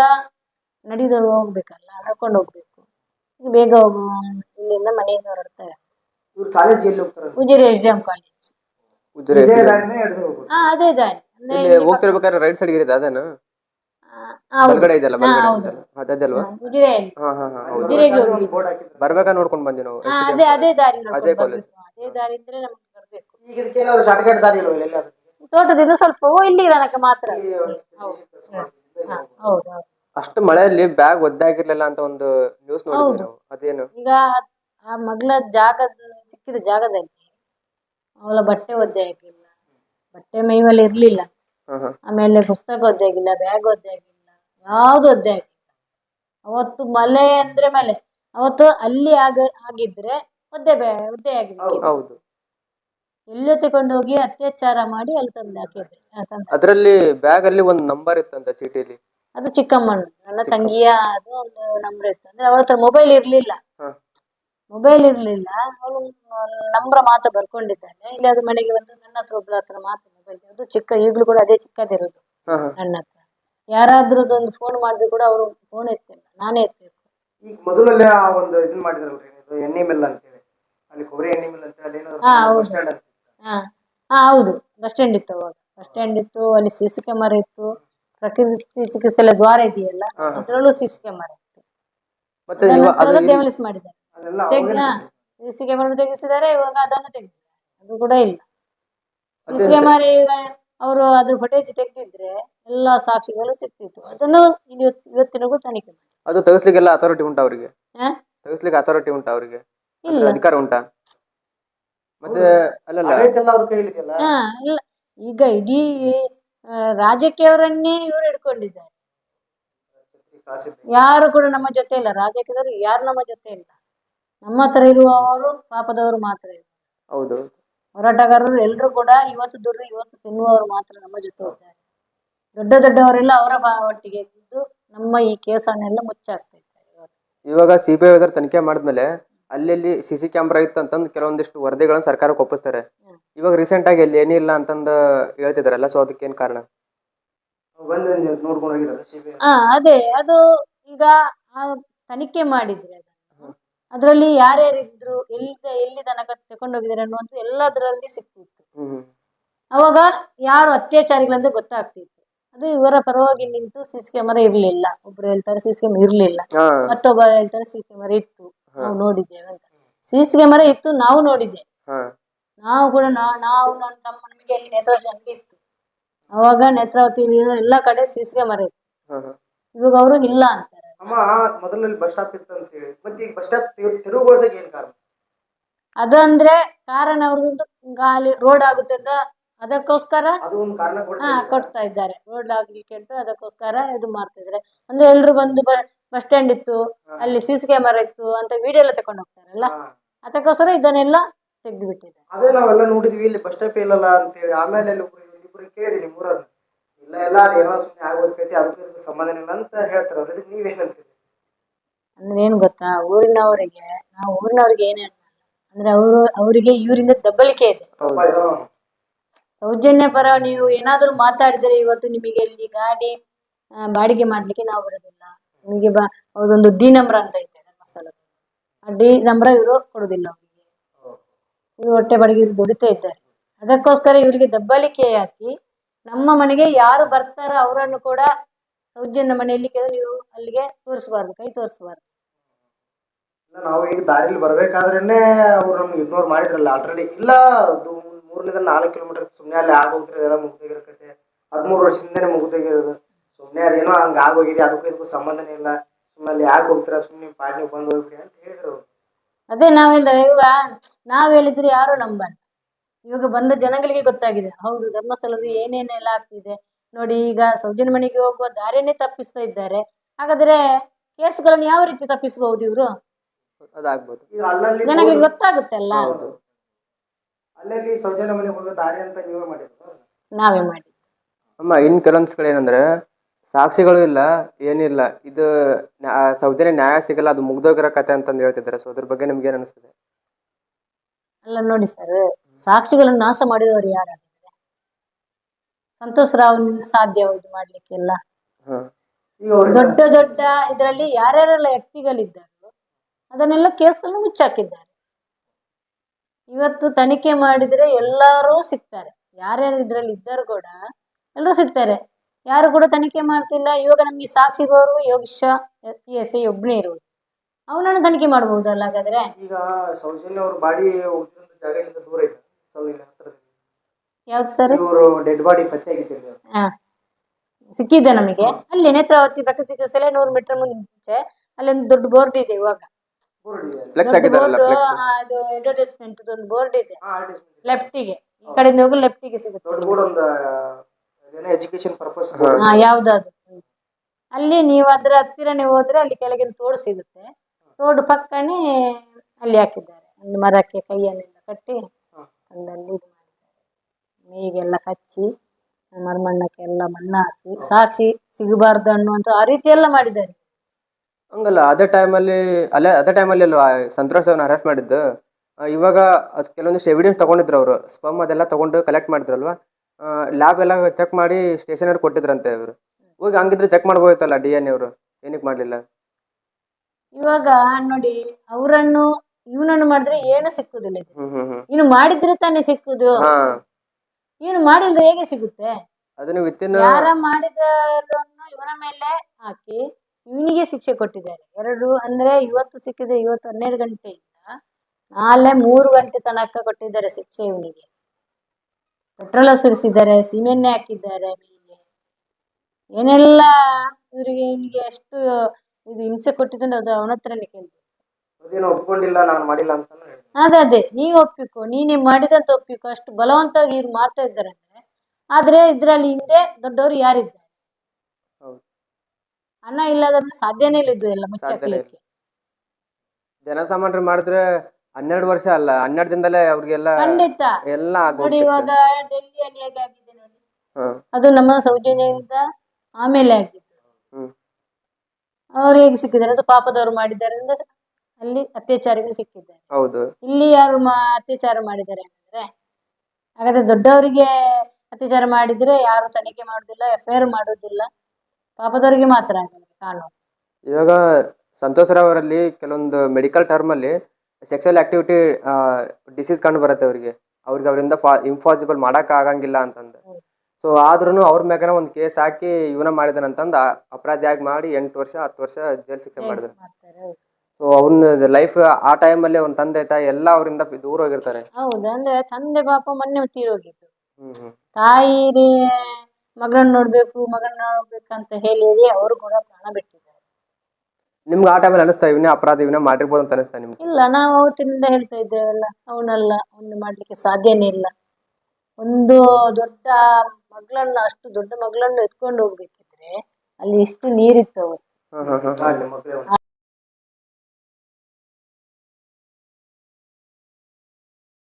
Speaker 1: ನಡಿದವರು ಹೋಗ್ಬೇಕಲ್ಲ ನಡ್ಕೊಂಡು ಹೋಗ್ಬೇಕು. ಬೇಗ ಹೋಗು ಇಲ್ಲಿಂದ ಮನೆಯಿಂದ ಹೊರಡ್ತಾರೆ.
Speaker 3: ಕಾಲೇಜ್ ಎಲ್ಲಿ ಹೋಗ್ತಾರೆ?
Speaker 1: Ujire S D M college ಹಾ ಅದೇ ದಾರಿ.
Speaker 2: ಇಲ್ಲಿ ಹೋಗ್ತಿರ್ಬೇಕಾದ್ರೆ ರೈಟ್ ಸೈಡ್ ಇರುತ್ತೆ
Speaker 1: ಅದನ್ನ
Speaker 2: ಬಲ್ಗಡೆ ಬಲ್ಗಡೆ. ಇದೆಯಲ್ಲ, ಅದಲ್ವಾ
Speaker 1: ಉಜಿರೆಯಲ್ಲಿ
Speaker 2: ಹಾ ಹಾ ಹಾ ಹೌದು.
Speaker 1: ಉಜಿರೆಗೆ ಹೋಗಿ
Speaker 3: ಬೋರ್ಡ್ ಹಾಕಿದ್ರು
Speaker 2: ಬರ್ಬೇಕಾ ನೋಡ್ಕೊಂಡ್ ಬಂದ್ವಿ ನಾವು?
Speaker 1: ಅದೇ ಅದೇ ದಾರಿ
Speaker 2: ಅದೇ
Speaker 1: ನೋಡ್ಕೊಂಡು
Speaker 2: college.
Speaker 1: ಬರ್ಬೇಕು. ಅದೇ ದಾರಿ ಇದ್ರೆ ನಮ್ಗೆ ಬರ್ಬೇಕು.
Speaker 3: ಈಗ ಇದಕ್ಕೆ ಏನಾದ್ರು ಶಾರ್ಟ್ಕಟ್ ದಾರಿ ಇಲ್ವಾ ಎಲ್ಲಾದ್ರೂ
Speaker 1: ತೋಟದಿಂದ ಸ್ವಲ್ಪ ಓ, ಇಲ್ಲಿ ತನಕ ಮಾತ್ರ. ಹಾ, ಹೌದು ಹೌದು.
Speaker 2: ಅಷ್ಟು ಮಳೆಯಲ್ಲಿ ಬ್ಯಾಗ್ ಒದ್ದಾಗಿರ್ಲಿಲ್ಲ ಅಂತ ಒಂದು ನ್ಯೂಸ್ ನೋಡಿದ್ವಿ ನಾವು. ಅದೇನು?
Speaker 1: ಈಗ ಆ ಮಗಳ ಜಾಗ ಸಿಕ್ಕಿದ ಜಾಗದಲ್ಲಿ ಅವಳ ಬಟ್ಟೆ ಒದ್ದೆ ಆಗಿಲ್ಲ. ಬಟ್ಟೆ ಮೈಮೇಲೆ ಇರ್ಲಿಲ್ಲ. ಆಮೇಲೆ ಪುಸ್ತಕ ಒದ್ದೆ ಆಗಿಲ್ಲ ಬ್ಯಾಗ್ ಒದ್ದೆ ಆಗಿಲ್ಲ ಯಾವ್ದು ಒದ್ದೆ ಆಗಿಲ್ಲ. ಅವತ್ತು ಮಲೆ ಅಂದ್ರೆ ಮಲೆ. ಅವತ್ತು ಅಲ್ಲಿ ಆಗ ಆಗಿದ್ರೆ ಒದ್ದೆ ಒದ್ದೆ
Speaker 2: ಹೌದು.
Speaker 1: ಎಲ್ಲೋ ತಗೊಂಡು ಹೋಗಿ ಅತ್ಯಾಚಾರ ಮಾಡಿ ಅಲ್ಲಿ ತಂದು ಹಾಕಿದ್ರೆ. ಆ, ತಂದು
Speaker 2: ಅದ್ರಲ್ಲಿ ಬ್ಯಾಗ್ ಅಲ್ಲಿ ಒಂದು ನಂಬರ್ ಇತ್ತಂತ ಚೀಟಿಲಿ?
Speaker 1: ಅದು ಚಿಕ್ಕಮ್ಮನ ನನ್ನ ತಂಗಿಯ ಅದು ಒಂದು ನಂಬರ್ ಇತ್ತು. ಅಂದ್ರೆ ಅವಳ ಹತ್ರ ಮೊಬೈಲ್ ಇರ್ಲಿಲ್ಲ.
Speaker 2: ಹಾ.
Speaker 1: ಮೊಬೈಲ್ ಇರ್ಲಿಲ್ಲ. ಅವಳು ನಂಬರ್ ಮಾತ್ರ ಬರ್ಕೊಂಡಿದ್ದಾನೆ. ಇಲ್ಲಿ ಅದು ಮನೆಗೆ ಬಂದು ನನ್ನ ಹತ್ರ ಒಬ್ಳ ಹತ್ರ ಮಾತ್ರ ಮೊಬೈಲ್ ಅದು ಚಿಕ್ಕ ಈಗಲೂ ಕೂಡ ಅದೇ ಚಿಕ್ಕದಿರೋದು ನನ್ನ ಹತ್ರ. ಯಾರಾದ್ರೂ ಅದೊಂದು ಫೋನ್ ಮಾಡಿದ್ರು ಕೂಡ ಅವರು ಫೋನ್ ಎತ್ತಿಲ್ಲ. ನಾನೇ ಎತ್ತಬೇಕು
Speaker 3: ಈಗ ಮೊದಲಲ್ಲೇ ಆ ಒಂದು ಇದನ್ನ ಮಾಡಿದ್ರಲ್ರಿ ಇದು ಎಣ್ಣೆ ಮಿಲ್ ಅಂತೇಳಿ. ಅಲ್ಲಿ ಕೊಬ್ಬರಿ ಎಣ್ಣೆ ಮಿಲ್ ಅಂತ ಅಲ್ಲಿ
Speaker 1: ಹಾ, ಹೌದು.
Speaker 3: ಬಸ್ ಸ್ಟ್ಯಾಂಡ್ ಅಂತ
Speaker 1: ಹಾ ಹಾ ಹೌದು. ಬಸ್ ಸ್ಟ್ಯಾಂಡ್ ಇತ್ತು ಅವಾಗ. ಬಸ್ ಸ್ಟ್ಯಾಂಡ್ ಇತ್ತು ಅಲ್ಲಿ ಸಿ ಸಿ ಕ್ಯಾಮರಾ ಇತ್ತು. ಪ್ರಕೃತಿ ಚಿಕಿತ್ಸೆಲ್ಲ ದ್ವಾರ ಇದೆಯಲ್ಲ
Speaker 2: ಅದರಲ್ಲೂ
Speaker 1: ಅದ್ರಲ್ಲೂ ಸಿ ಸಿ ಕ್ಯಾಮರಾ ಇತ್ತು.
Speaker 2: ಮತ್ತೆ ನೀವು ಅದು ಇಲ್ಲಿ-
Speaker 1: ಡೆವಲಪ್ ಮಾಡಿದ್ದಾರೆ. ಸಿ ಸಿ ಕ್ಯಾಮರಾ ತೆಗೆಸಿದ್ದಾರೆ ಇವಾಗ ಅದನ್ನು ತೆಗೆಸಿದ್ದಾರೆ. ಅದು ಕೂಡ ಇಲ್ಲ. ಸಿ ಸಿ ಕ್ಯಾಮರಾ ಈಗ ಅವರು ಅದ್ರ ಫುಟೇಜ್ ತೆಗೆದಿದ್ರೆ ಎಲ್ಲ ಸಾಕ್ಷಿಗಳು ಸಿಕ್ತಿತ್ತು ಅದನ್ನು ಇವತ್ತು ಇವತ್ತಿನಗೂ ತನಿಖೆ ಮಾಡಿ.
Speaker 2: ಅದು ತೆಗೆಸ್ಲಿಕ್ಕೆಲ್ಲ ಅಥಾರಿಟಿ ಉಂಟಾ ಅವರಿಗೆ?
Speaker 1: ತೆಗೆಸ್ಲಿಕ್ಕೆ
Speaker 2: ತೆಗಿಸ್ಲಿಕ್ಕೆ ಅಥಾರಿಟಿ ಉಂಟಾ ಅವರಿಗೆ?
Speaker 1: ಇಲ್ಲ.
Speaker 2: ಅಧಿಕಾರ ಉಂಟಾ? ಮತ್ತೆ ಅಲ್ಲಲ್ಲ.
Speaker 1: ಹಾ ಇಲ್ಲ ಈಗ ಇಡೀ ರಾಜಕೀಯವರನ್ನೇ ಇವರು ಹಿಡ್ಕೊಂಡಿದ್ದಾರೆ. ಯಾರು ಕೂಡ ನಮ್ಮ ಜೊತೆ ಇಲ್ಲ. ರಾಜಕೀಯದವರು ಯಾರು ನಮ್ಮ ಜೊತೆ ಇಲ್ಲ. ನಮ್ಮ ಹತ್ರ ಇರುವವರು ಪಾಪದವರು ಮಾತ್ರ ಇದ್ದಾರೆ.
Speaker 2: ಹೌದು.
Speaker 1: ಹೋರಾಟಗಾರರು ಎಲ್ಲರೂ ಕೂಡ ಇವತ್ತು ದುಡ್ಡು ಇವತ್ತು ತಿನ್ನುವವರು ಮಾತ್ರ ನಮ್ಮ ಜೊತೆ ಇದ್ದಾರೆ. ದೊಡ್ಡ ದೊಡ್ಡವರೆಲ್ಲ ಅವರ ಬಾ- ಒಟ್ಟಿಗೆ ಇದ್ದು ನಮ್ಮ ಈ ಕೇಸನ್ನೆಲ್ಲ ಮುಚ್ಚಾಕ್ತಾ ಇದ್ದಾರೆ.
Speaker 2: ಇವಾಗ. ಸಿ ಬಿ ಐ ತನಿಖೆ ಮಾಡಿದ್ಮೇಲೆ ಅಲ್ಲಿ ಸಿ ಸಿ ಕ್ಯಾಮ್ರಾ ಇತ್ತು ಅಂತಂದು ಕೆಲವೊಂದಿಷ್ಟು ವರದಿಗಳನ್ನ ಸರ್ಕಾರಕ್ಕೆ ಒಪ್ಪಿಸ್ತಾರೆ.
Speaker 1: ಹ್ಮ್.
Speaker 2: ಇವಾಗ ರೀಸೆಂಟ್ ಆಗಿ ಅಲ್ಲಿ ಏನಿಲ್ಲ ಅಂತಂದು ಹೇಳ್ತಿದಾರಲ್ಲ ಸೊ ಅದಕ್ಕೆ ಏನ್ ಕಾರಣ
Speaker 3: ಬಂದು ನೋಡ್ಕೊಂಡು ಹೋಗಿದ್ದಾರೆ ಸಿಬಿಐ
Speaker 1: ಆ ಅದೇ ಅದು ಈಗ ಆ ತನಿಖೆ ಮಾಡಿದ್ರೆ ಅದರಲ್ಲಿ ಯಾರ್ಯಾರಿದ್ರು ಎಲ್ಲಿ ಎಲ್ಲಿ ತನಕ ತಗೊಂಡೋಗಿದ್ದಾರೆ ಅನ್ನುವಂಥ ಎಲ್ಲದರಲ್ಲಿ ಸಿಕ್ತಿತ್ತು. ಅವಾಗ ಯಾರು ಅತ್ಯಾಚಾರಿಗಳಂತ ಗೊತ್ತಾಗ್ತಿತ್ತು. ಅದು ಇವರ ಪರವಾಗಿ ನಿಂತು ಸಿಸಿ ಕ್ಯಾಮರಾ ಇರ್ಲಿಲ್ಲ. ಒಬ್ರು ಹೇಳ್ತಾರೆ ಸಿಸಿ ಕ್ಯಾಮರಾ ಇರ್ಲಿಲ್ಲ. ಮತ್ತೊಬ್ಬ ಹೇಳ್ತಾರೆ ಸಿಸಿ ಕ್ಯಾಮರಾ ಇತ್ತು. ನಾವು ನೋಡಿದ್ದೇವೆ ಅಂತ. ಸಿಸಿ ಕ್ಯಾಮರಾ ಇತ್ತು ನಾವು
Speaker 2: ನೋಡಿದ್ದೆ
Speaker 1: ನಾವು ಕೂಡ ನಾವು ನನ್ನ ತಮ್ಮ ನಮಗೆ ನೇತ್ರಾವತಿ ಅಂಗಡಿ ಇತ್ತು. ಅವಾಗ ನೇತ್ರಾವತಿ ಎಲ್ಲ ಕಡೆ ಸಿಸಿ ಕ್ಯಾಮರಾ ಇತ್ತು. ಇವಾಗ ಅವರು ಇಲ್ಲ ಅಂತಾರೆ.
Speaker 3: ಅಮ್ಮ ಮೊದಲಲ್ಲಿ ಬಸ್ ಸ್ಟಾಪ್ ಇತ್ತು ಅಂತ ಹೇಳಿ. ಮತ್ತೆ ಈಗ ಬಸ್ ಸ್ಟಾಪ್ ತಿರುಗುಗೊಳಿಸಕ್ಕೆ ಏನ್ ಕಾರಣ?
Speaker 1: ಅದಂದ್ರೆ ಕಾರಣ ಅವ್ರದ್ದು ಗಾಲಿ ರೋಡ್ ಆಗುತ್ತೆ ಅಂತ ಅದಕ್ಕೋಸ್ಕರ
Speaker 3: ಅದು ಒಂದು ಕಾರಣ
Speaker 1: ಹಾ ಕೊಡ್ತಾ ಇದ್ದಾರೆ. ರೋಡ್ ಆಗ್ಲಿಕ್ಕೆ ಅಂತ ಅದಕ್ಕೋಸ್ಕರ ಇದು ಮಾಡ್ತಾ ಇದ್ದಾರೆ. ಅಂದ್ರೆ ಎಲ್ರು ಬಂದು ಬಸ್ ಸ್ಟ್ಯಾಂಡ್ ಇತ್ತು ಅಲ್ಲಿ ಸಿ ಸಿ ಕ್ಯಾಮರಾ ಇತ್ತು ಅಂತ ವಿಡಿಯೋ ಎಲ್ಲ ತಕೊಂಡು ಹೋಗ್ತಾರಲ್ಲ?
Speaker 3: ಹಾ.
Speaker 1: ಅದಕ್ಕೋಸ್ಕರ ಇದನ್ನೆಲ್ಲ ತೆಗೆದು ಬಿಟ್ಟಿದ್ದಾರೆ
Speaker 3: ಅದೇ ನಾವೆಲ್ಲ ನೋಡಿದ್ವಿ ಇಲ್ಲಿ ಬಸ್ ಸ್ಟಾಪ್ ಇಲ್ಲಲ್ಲ ಅಂತ ಹೇಳಿ. ಆಮೇಲೆ ಅಲ್ಲಿ ಒಬ್ರು ಇಬ್ಬರು ಕೇಳಿದೀನಿ ಮೂರನ್ನು ಇಲ್ಲ ಎಲ್ಲ ಏನೋ ಸುಮ್ಮನೆ ಆಗೋದೈತಿ ಅದಕ್ಕೆ ಇದಕ್ಕೂ ಸಂಬಂಧ ಇಲ್ಲ ಅಂತ ಹೇಳ್ತಾರೆ ಅವ್ರು. ಇದಕ್ಕೆ ನೀವೇನಂತೀರಿ
Speaker 1: ಅಂದ್ರೆ ಏನ್ ಗೊತ್ತಾ ಊರಿನವರಿಗೆ ನಾವು ಊರಿನವ್ರಿಗೆ ಏನೇ ಅನ್ನಲ್ಲ ಅಂದ್ರೆ ಅವರು ಅವರಿಗೆ ಇವರಿಂದ ದಬ್ಬಲಿಕೆ ಇದೆ. ಸೌಜನ್ಯ ಪರ ನೀವು ಏನಾದರೂ ಮಾತಾಡಿದ್ರೆ ಇವತ್ತು ನಿಮಗೆ ಇಲ್ಲಿ ಗಾಡಿ ಆ, ಬಾಡಿಗೆ ಮಾಡ್ಲಿಕ್ಕೆ ನಾವು ಬರೋದಿಲ್ಲ. ನಿಮಗೆ ಬಾ ಅವ್ರದೊಂದು ಡಿ ನಂಬರ್ ಅಂತ ಇದೆ ಧರ್ಮಸ್ಥಳ ಆ ಡಿ ನಂಬರ್ ಇವರು ಕೊಡುದಿಲ್ಲ ಅವರಿಗೆ. ಇವರು ಹೊಟ್ಟೆ ಬಾಡಿಗೆ ಇವ್ರು ದುಡಿತಾ ಇದ್ದಾರೆ. ಅದಕ್ಕೋಸ್ಕರ ಇವರಿಗೆ ದಬ್ಬಲಿಕೆ ಹಾಕಿ ನಮ್ಮ ಮನೆಗೆ ಯಾರು ಬರ್ತಾರ ಅವರನ್ನು ಕೂಡ ಸೌಜನ್ಯ ಮನೆಯಲ್ಲಿ ಕೇಳಿ ನೀವು ಅಲ್ಲಿಗೆ ತೋರಿಸಬಾರ್ದು ಕೈ ತೋರಿಸಬಾರ್ದು.
Speaker 3: ಇಲ್ಲ, ನಾವು ಈಗ ದಾರಿಲಿ ಬರ್ಬೇಕಾದ್ರೇನೆ ಅವ್ರು ನಮ್ಗೆ ಇಗ್ನೋರ್ ಮಾಡಿದ್ರಲ್ಲ ಆಲ್ರೆಡಿ ಇಲ್ಲ ಅದು ಮೂರರಿಂದ ನಾಲ್ಕು ಕಿಲೋಮೀಟರ್ ಸುಮ್ಮನೆ ಅಲ್ಲಿ ಆಗೋಗ್ತಿರೋದು ಎಲ್ಲ ಮುಗ್ದೋಗಿರಕತ್ತೆ. ಹದಿಮೂರು ವರ್ಷದಿಂದನೇ ಮುಗ್ದೋಗಿರೋದು. ಸುಮ್ಮನೆ ಅದೇನೋ ಹಂಗೆ ಆಗೋಗಿದೆ ಅದಕ್ಕೂ ಇದಕ್ಕೂ ಸಂಬಂಧನೇ ಇಲ್ಲ. ಸುಮ್ಮನೆ ಅಲ್ಲಿ ಯಾಕೆ ಹೋಗ್ತೀರಾ ಸುಮ್ಮನೆ ಪಾಡಿ ಬಂದು ಹೋಗ್ಬಿಡಿ ಅಂತ ಹೇಳಿದ್ರು
Speaker 1: ಅದೇ ನಾವು ಹೇಳಿದ್ರೆ ಇವಾಗ ನಾವು ಹೇಳಿದ್ರೆ ಯಾರು ನಂಬಲ್ಲ. ಇವಾಗ ಬಂದ ಜನಗಳಿಗೆ ಗೊತ್ತಾಗಿದೆ. ಹೌದು ಧರ್ಮಸ್ಥಳದಲ್ಲಿ ಏನೇನೆಲ್ಲ ಆಗ್ತಿದೆ. ನೋಡಿ ಈಗ ಸೌಜನ್ಯ ಮನೆಗೆ ಹೋಗುವ ದಾರಿಯನ್ನೇ ತಪ್ಪಿಸ್ತಾ ಇದ್ದಾರೆ. ಹಾಗಾದ್ರೆ ಕೇಸ್ಗಳನ್ನು ಯಾವ ರೀತಿ ತಪ್ಪಿಸಬಹುದು ಇವರು?
Speaker 2: ಅದಾಗ್ಬೋದು.
Speaker 1: ಜನಗಳಿಗೆ ಗೊತ್ತಾಗುತ್ತೆ
Speaker 2: ಅಲ್ಲ
Speaker 3: ಅಲ್ಲಲ್ಲಿ ಸೌಜನ್ಯ ಮನೆಗೆ ಹೋಗೋ ದಾರಿ ಅಂತ ನೀವೇ ಮಾಡಿದ್ರು
Speaker 1: ನಾವೇ ಮಾಡಿ
Speaker 2: ಅಮ್ಮ ಇನ್ ಕೆಲವೊಂದ್ ಕಡೆ ಏನಂದ್ರೆ ಸಾಕ್ಷಿಗಳು ಇಲ್ಲ ಏನಿಲ್ಲ. ಇದು ನ್ಯಾ- ಸೌಜನ್ಯ ನ್ಯಾಯ ಸಿಗಲ್ಲ ಅದು ಮುಗ್ದೋಗಿರೋ ಕತೆ ಅಂತಂದು ಹೇಳ್ತಿದ್ದಾರೆ. ಸೊ ಅದ್ರ ಬಗ್ಗೆ ನಿಮ್ಗೆ ಏನ್ ಅನಿಸ್ತದೆ?
Speaker 1: ಅಲ್ಲ ನೋಡಿ ಸರ್ ಸಾಕ್ಷಿಗಳನ್ನು ನಾಶ ಮಾಡಿದವರು ಯಾರಾಗಿದ್ದಾರೆ? ಸಂತೋಷ್ ರಾವ್ ಸಾಧ್ಯ ಇದು ಮಾಡ್ಲಿಕ್ಕೆಲ್ಲ ದೊಡ್ಡ ದೊಡ್ಡ ಇದರಲ್ಲಿ ಯಾರ್ಯಾರೆಲ್ಲ ವ್ಯಕ್ತಿಗಳಿದ್ದಾರೋ ಅದನ್ನೆಲ್ಲ ಕೇಸ್ಗಳನ್ನು ಮುಚ್ಚಾಕಿದ್ದಾರೆ. ಇವತ್ತು ತನಿಖೆ ಮಾಡಿದ್ರೆ ಎಲ್ಲರೂ ಸಿಗ್ತಾರೆ. ಯಾರ್ಯಾರು ಇದ್ರಲ್ಲಿ ಇದ್ದರು ಕೂಡ ಎಲ್ಲರೂ ಸಿಗ್ತಾರೆ. ಯಾರು ಕೂಡ ತನಿಖೆ ಮಾಡ್ತಿಲ್ಲ. ಇವಾಗ ನಮ್ಗೆ ಸಾಕ್ಷಿಗೋರು ಯೋಗಿಶ ಪಿ ಎಸ್ ಐ ಒಬ್ಬನೇ ಇರುವುದು ಅವನನ್ನು ತನಿಖೆ ಮಾಡಬಹುದಲ್ಲ ಹಾಗಾದ್ರೆ?
Speaker 3: ಈಗ ಸೌಜನ್ಯ ಅವ್ರ ಬಾಡಿ ಜಾಗದಿಂದ ದೂರ ಇದೆ.
Speaker 1: ಯಾವ್ದು ಸರ್?
Speaker 3: ಇವರು ಡೆಡ್ ಬಾಡಿ ಪತ್ತೆ ಆಗಿದ್ದಿಲ್ಲ
Speaker 1: ಹಾ. ಸಿಕ್ಕಿದೆ ನಮಗೆ? ಅಲ್ಲಿ ನೇತ್ರಾವತಿ ಪ್ರಕೃತಿ ಚಿಕಿತ್ಸೆ ನೂರು ಮೀಟರ್ ಮುಂಚೆ ಅಲ್ಲಿ ಒಂದು ದೊಡ್ಡ ಬೋರ್ಡ್ ಇದೆ ಇವಾಗ.
Speaker 3: ಬೋರ್ಡ್ ಇದೆ.
Speaker 2: ಫ್ಲೆಕ್ಸ್
Speaker 1: ದೊಡ್ಡ
Speaker 2: ಹಾಕಿದಾರಲ್ಲ ಫ್ಲೆಕ್ಸ್
Speaker 1: ಅದು ಅಡ್ವರ್ಟೈಸ್ಮೆಂಟ್ ಒಂದು ಬೋರ್ಡ್ ಇದೆ. ಲೆಫ್ಟಿಗೆ. ಈ ಕಡೆಯಿಂದ ಹೋಗಿ ಲೆಫ್ಟಿಗೆ ಸಿಗುತ್ತೆ.
Speaker 3: ದೊಡ್ಡ ಬೋರ್ಡ್ ಒಂದು ಅದೇನೋ ಎಜುಕೇಶನ್ ಪರ್ಪಸ್
Speaker 1: ಹಾ. ಯಾವ್ದಾದ್ರು. ಅಲ್ಲಿ ನೀವು ಅದ್ರ ಹತ್ತಿರನೇ ಹೋದ್ರೆ ಅಲ್ಲಿ ಕೆಳಗೆ ಒಂದು ತೋಡು ಸಿಗುತ್ತೆ. ತೋಡು ಪಕ್ಕನೇ ಅಲ್ಲಿ ಹಾಕಿದ್ದಾರೆ. ಒಂದು ಮರಕ್ಕೆ ಕೈಯನ್ನೆಲ್ಲ ಕಟ್ಟಿ. ಮಾಡಿದ್ದಾರೆ. ಮೇಗೆಲ್ಲ ಕಚ್ಚಿ ಮರಮಣ್ಣಕ್ಕೆಲ್ಲ ಮಣ್ಣ ಹಾಕಿ ಸಾಕ್ಷಿ ಸಿಗಬಾರ್ದು ಅನ್ನುವಂತ ಆ ರೀತಿ ಎಲ್ಲ ಮಾಡಿದ್ದಾರೆ.
Speaker 2: ಹಂಗಲ್ಲ ಅದೇ ಟೈಮಲ್ಲಿ ಅಲ್ಲೇ ಅದೇ ಟೈಮಲ್ಲಿ ಅಲ್ವಾ ಸಂತೋಷ್ ಅವ್ರನ್ನ ಅರೆಸ್ಟ್ ಮಾಡಿದ್ದು? ಆ, ಇವಾಗ ಅದು ಕೆಲವೊಂದಿಷ್ಟು ಎವಿಡೆನ್ಸ್ ತಗೊಂಡಿದ್ರು ಅವರು. ಸ್ಪಮ್ ಅದೆಲ್ಲ ತಗೊಂಡು ಕಲೆಕ್ಟ್ ಮಾಡಿದ್ರಲ್ವಾ? ಲ್ಯಾಬ್ ಎಲ್ಲ ಚೆಕ್ ಮಾಡಿ ಸ್ಟೇಷನರಿ ಕೊಟ್ಟಿದ್ರಂತೆ ಇವರು. ಹೋಗಿ ಹಂಗಿದ್ರೆ ಚೆಕ್ ಮಾಡ್ಬೋದಿತ್ತಲ್ಲ ಡಿ ಎನ್ ಅವರು? ಏನಕ್ಕೆ ಮಾಡಲಿಲ್ಲ?
Speaker 1: ಇವಾಗ ನೋಡಿ ಅವರನ್ನು ಇವನನ್ನು ಮಾಡಿದ್ರೆ ಏನು ಸಿಕ್ಕುದಿಲ್ಲ ಇದು.
Speaker 2: ಹ್ಮ್
Speaker 1: ಇನ್ನು ಮಾಡಿದ್ರೆ ತಾನೇ ಸಿಕ್ಕುದು
Speaker 2: ಹಾ.
Speaker 1: ಇವನು ಮಾಡಿದ್ರೆ ಹೇಗೆ ಸಿಗುತ್ತೆ?
Speaker 2: ಅದನ್ನ ವಿತ್ತಿನ
Speaker 1: ಯಾರ ಮಾಡಿದನ್ನು ಇವನ ಮೇಲೆ ಹಾಕಿ ಇವನಿಗೆ ಶಿಕ್ಷೆ ಕೊಟ್ಟಿದ್ದಾರೆ. ಎರಡು ಅಂದ್ರೆ ಇವತ್ತು ಸಿಕ್ಕಿದೆ ಇವತ್ತು ಹನ್ನೆರಡು ಗಂಟೆಯಿಂದ ನಾಳೆ ಮೂರು ಗಂಟೆ ತನಕ ಕೊಟ್ಟಿದ್ದಾರೆ ಶಿಕ್ಷೆ ಇವನಿಗೆ. ಪೆಟ್ರೋಲ್ ಸುರಿಸಿದ್ದಾರೆ ಸೀಮೆಣ್ಣೆ ಹಾಕಿದ್ದಾರೆ ಏನೆಲ್ಲ ಇವರಿಗೆ ಇವನಿಗೆ ಎಷ್ಟು ಇದು ಹಿಂಸೆ ಕೊಟ್ಟಿದ್ದಂದ್ರೆ ಅದು ಅವನ ಹತ್ರನೇ
Speaker 3: ಅದೇನೋ ಒಪ್ಕೊಂಡಿಲ್ಲ ನಾನು ಮಾಡಿಲ್ಲ ಅಂತ
Speaker 1: ಅದೇ ಅದೇ ನೀವ್ ಒಪ್ಪಿಕೊ ನೀನೇ ಮಾಡಿದಂತ ಒಪ್ಪಿಕೊ ಅಷ್ಟು ಬಲವಂತವಾಗಿ ಇವ್ರು ಮಾಡ್ತಾ ಇದ್ದಾರೆ ಅಂದ್ರೆ ಆದ್ರೆ ಇದ್ರಲ್ಲಿ ಹಿಂದೆ ದೊಡ್ಡವರು ಯಾರಿದ್ದಾರೆ?
Speaker 2: ಹೌದು.
Speaker 1: ಹಣ ಇಲ್ಲದಂದ್ರೆ ಸಾಧ್ಯನೇ ಇಲ್ಲ ಇದು ಎಲ್ಲ
Speaker 2: ಸಾಧ್ಯನೇ
Speaker 1: ಮುಚ್ಚಾಕ್ಲಿಕ್ಕೆ
Speaker 2: ಜನಸಾಮಾನ್ಯರು ಮಾಡಿದ್ರೆ ಹನ್ನೆರಡು ವರ್ಷ ಅಲ್ಲ ಹನ್ನೆರಡು ದಿನದಲ್ಲೇ ಅವ್ರಿಗೆಲ್ಲ
Speaker 1: ಖಂಡಿತ.
Speaker 2: ಎಲ್ಲ
Speaker 1: ನೋಡಿ ಇವಾಗ ಡೆಲ್ಲಿಯಲ್ಲಿ ಹೇಗೆ ಆಗಿದೆ ನೋಡಿ.
Speaker 2: ಹಾ.
Speaker 1: ಅದು ನಮ್ಮ ಸೌಜನ್ಯದಿಂದ ಆಮೇಲೆ ಆಗಿದ್ದು.
Speaker 2: ಹ್ಮ್.
Speaker 1: ಅವ್ರು ಹೇಗೆ ಸಿಕ್ಕಿದ್ದಾರೆ? ಅದು ಪಾಪದವರು ಮಾಡಿದ್ದಾರೆ ಅಂದ್ರೆ ಅಲ್ಲಿ ಅತ್ಯಾಚಾರಿಗಳು ಸಿಕ್ಕಿದ್ದಾರೆ.
Speaker 2: ಹೌದು.
Speaker 1: ಇಲ್ಲಿ ಯಾರು ಮಾ ಅತ್ಯಾಚಾರ ಮಾಡಿದ್ದಾರೆ ಅಂದ್ರೆ ಹಾಗಾದ್ರೆ ದೊಡ್ಡವರಿಗೆ ಅತ್ಯಾಚಾರ ಮಾಡಿದ್ರೆ ಯಾರು ತನಿಖೆ ಮಾಡುದಿಲ್ಲ ಎಫ್ ಮಾಡುದಿಲ್ಲ. ಪಾಪದವರಿಗೆ ಮಾತ್ರ ಕಾನೂನು.
Speaker 2: ಇವಾಗ ಸಂತೋಷ್ ರಾವ್ ಅವರಲ್ಲಿ ಕೆಲವೊಂದು ಮೆಡಿಕಲ್ ಟರ್ಮ್ ಅಲ್ಲಿ ಸೆಕ್ಸುವಲ್ ಆಕ್ಟಿವಿಟಿ ಡಿಸೀಸ್ ಕಂಡು ಬರುತ್ತೆ ಅವರಿಗೆ. ಅವ್ರಿಗೆ ಅವರಿಂದ ಇಂಪಾಸಿಬಲ್ ಮಾಡಕ್ ಆಗಂಗಿಲ್ಲ ಅಂತಂದು. ಸೊ ಆದ್ರೂ ಅವ್ರ ಮ್ಯಾಗನ ಒಂದು ಕೇಸ್ ಹಾಕಿ ಇವನ ಮಾಡಿದಾನಂತಂದು ಆ- ಅಪರಾಧಿಯಾಗಿ ಮಾಡಿ ಎಂಟು ವರ್ಷ ಹತ್ತು ವರ್ಷ ಜೈಲ್ ಶಿಕ್ಷೆ ಮಾಡಿದ್ರು. ಸೊ ಅವ್ನ ಲೈಫ್ ಆ ಟೈಮಲ್ಲಿ ಅವ್ನ ತಂದೆ ತಾಯಿ ಎಲ್ಲ ಅವರಿಂದ ದೂರ ಹೋಗಿರ್ತಾರೆ.
Speaker 1: ಹೌದು ಅಂದ್ರೆ ತಂದೆ ಪಾಪ ಮೊನ್ನೆ ತೀರೋಗಿದ್ದು
Speaker 2: ಹ್ಮ್
Speaker 1: ತಾಯಿ ಮಗಳನ್ನ ನೋಡ್ಬೇಕು ಮಗನ ಅಂತ ಹೇಳಿ ಅವರು ಕೂಡ ಪ್ರಾಣ ಬಿಟ್ಟಿದ್ದಾರೆ.
Speaker 2: ನಿಮ್ಗೆ ಆ ಟೈಮಲ್ಲಿ ಅನಿಸ್ತಾ ಇವನೇ ಅಪರಾಧ ಇವನೇ ಮಾಡಿರ್ಬೋದು ಅಂತ ಅನಿಸ್ತಾ ನಿಮ್ಗೆ?
Speaker 1: ಇಲ್ಲ ನಾವು ಅವತ್ತಿನಿಂದ ಹೇಳ್ತಾ ಇದ್ದೇವಲ್ಲ ಅವನಲ್ಲ ಅವನು ಮಾಡ್ಲಿಕ್ಕೆ ಸಾಧ್ಯನೇ ಇಲ್ಲ. ಒಂದು ದೊಡ್ಡ ಮಗಳನ್ನ ಅಷ್ಟು ದೊಡ್ಡ ಮಗಳನ್ನ ಎತ್ಕೊಂಡು ಹೋಗ್ಬೇಕಿದ್ರೆ ಅಲ್ಲಿ ಇಷ್ಟು ನೀರಿತ್ತು ಅವತ್ತು.